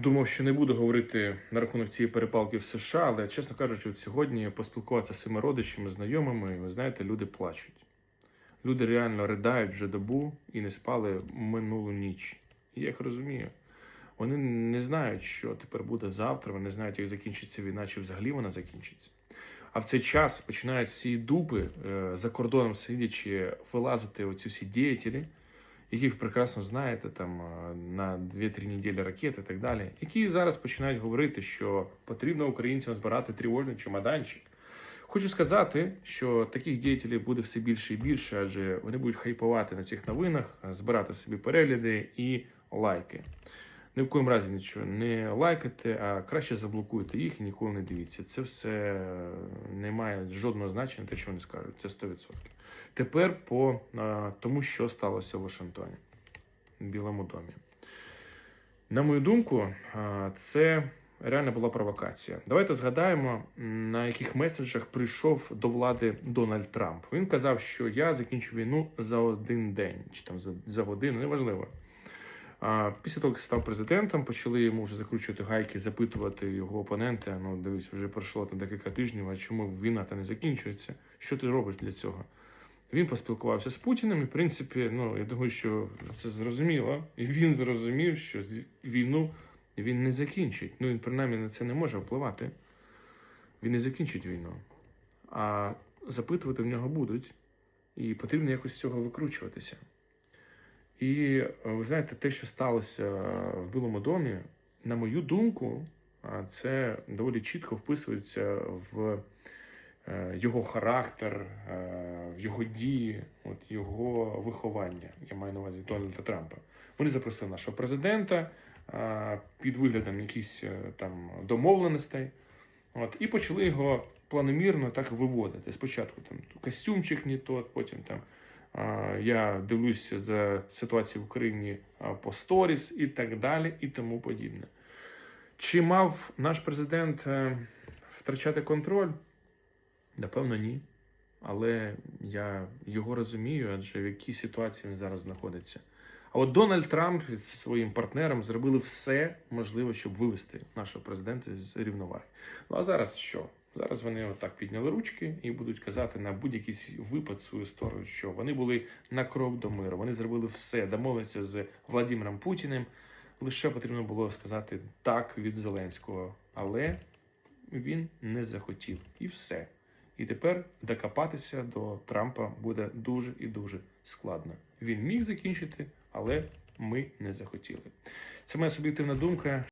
Думав, що не буду говорити на рахунок цієї перепалки в США, але чесно кажучи, от сьогодні поспілкуватися з своїми родичами, знайомими, ви знаєте, люди плачуть. Люди реально riдають вже добу і не спали минулу ніч. І я їх розумію. Вони не знають, що тепер буде завтра, вони не знають, як закінчиться війна, чи взагалі вона закінчиться. А в цей час починають всі дупи е, за кордоном сидячи вилазити оці всі діятелі, яких прекрасно знаєте, там е, на 2-3 неділі ракети і так далі, які зараз починають говорити, що потрібно українцям збирати тривожний чемоданчик. Хочу сказати, що таких діятелів буде все більше і більше, адже вони будуть хайпувати на цих новинах, збирати собі перегляди і лайки. Ні в коєму разі нічого не лайкайте, а краще заблокуйте їх і ніколи не дивіться. Це все не має жодного значення, те, що вони скажуть. Це 100%. Тепер по а, тому, що сталося в Вашингтоні, в Білому домі. На мою думку, а, це реально була провокація. Давайте згадаємо, на яких меседжах прийшов до влади Дональд Трамп. Він казав, що я закінчу війну за один день чи там за, за годину, неважливо. Після того, як став президентом, почали йому вже закручувати гайки, запитувати його опоненти. Ну, дивись, вже пройшло там декілька тижнів, а чому війна та не закінчується? Що ти робиш для цього? Він поспілкувався з Путіним, і в принципі, ну я думаю, що це зрозуміло. І він зрозумів, що війну він не закінчить. Ну він принаймні на це не може впливати. Він не закінчить війну. А запитувати в нього будуть, і потрібно якось з цього викручуватися. І е, ви знаєте, те, що сталося в Білому домі, на мою думку, це доволі чітко вписується в е, його характер, е, в його дії, от його виховання. Я маю на увазі Дональда Трампа. Вони запросили нашого президента під виглядом якихось там домовленостей. От, і почали його планомірно так виводити. Спочатку там костюмчик не тот, потім там я дивлюся за ситуацією в Україні по сторіс і так далі, і тому подібне. Чи мав наш президент е, втрачати контроль? Напевно, ні. Але я його розумію, адже в якій ситуації він зараз знаходиться. А от Дональд Трамп зі своїм партнером зробили все можливе, щоб вивести нашого президента з рівноваги. Ну а зараз що? Зараз вони отак підняли ручки і будуть казати на будь-який випад свою сторону, що вони були на крок до миру. Вони зробили все, домовилися з Владимиром Путіним. Лише потрібно було сказати так від Зеленського, але він не захотів і все. І тепер докопатися до Трампа буде дуже і дуже складно. Він міг закінчити, але ми не захотіли. Це моя суб'єктивна думка.